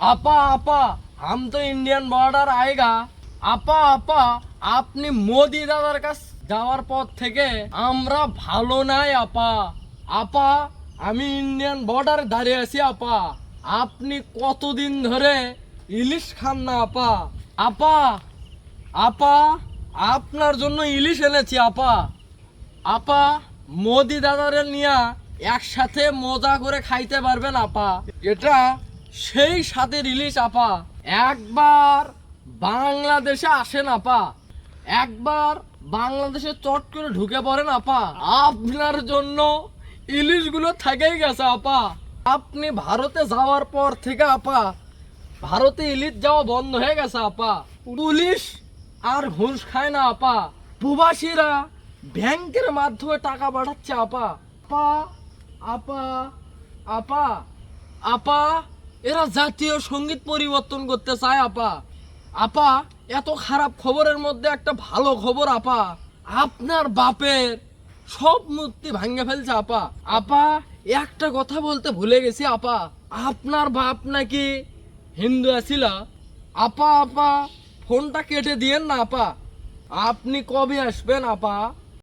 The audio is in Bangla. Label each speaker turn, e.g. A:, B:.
A: আপা আপা হাম তো ইন্ডিয়ান বর্ডার আয়গা আপা আপা, আপনি মোদি দাদার কাছ যাওয়ার পর থেকে আমরা ভালো নাই, আপা। আপা, আমি ইন্ডিয়ান বর্ডারে দাঁড়িয়ে আছি, আপা। আপনি কতদিন ধরে ইলিশ খান না, আপা? আপা আপা, আপনার জন্য ইলিশ এনেছি, আপা। আপা, মোদি দাদারে নিয়ে একসাথে মজা করে খাইতে পারবেন, আপা। এটা সেই স্বাদের ইলিশ আপা। একবার বাংলাদেশে আসেন আপা। একবার বাংলাদেশে চট করে ঢুকে পড়েন আপা। আপনার জন্য ইলিশগুলো থেকেই গেছে আপা। আপনি ভারতে যাওয়ার পর থেকে আপা, ভারতে ইলিশ যাওয়া বন্ধ হয়ে গেছে আপা। পুলিশ আর ঘুষ খায় না আপা। প্রবাসীরা ব্যাংকের মাধ্যমে টাকা পাঠাচ্ছে আপা। আপা আপা আপা আপা এরা জাতীয় সংগীত পরিবর্তন করতে চায়, আপা। আপা, এত খারাপ খবরের মধ্যে একটা ভালো খবর, আপা। আপনার বাপের সব মূর্তি ভাঙে ফেলছে, আপা। আপা, একটা কথা বলতে ভুলে গেছি, আপা। আপনার বাপ নাকি হিন্দু আছিল। আপা আপা, ফোনটা কেটে দিয়েন না, আপা। আপনি কবে আসবেন, আপা?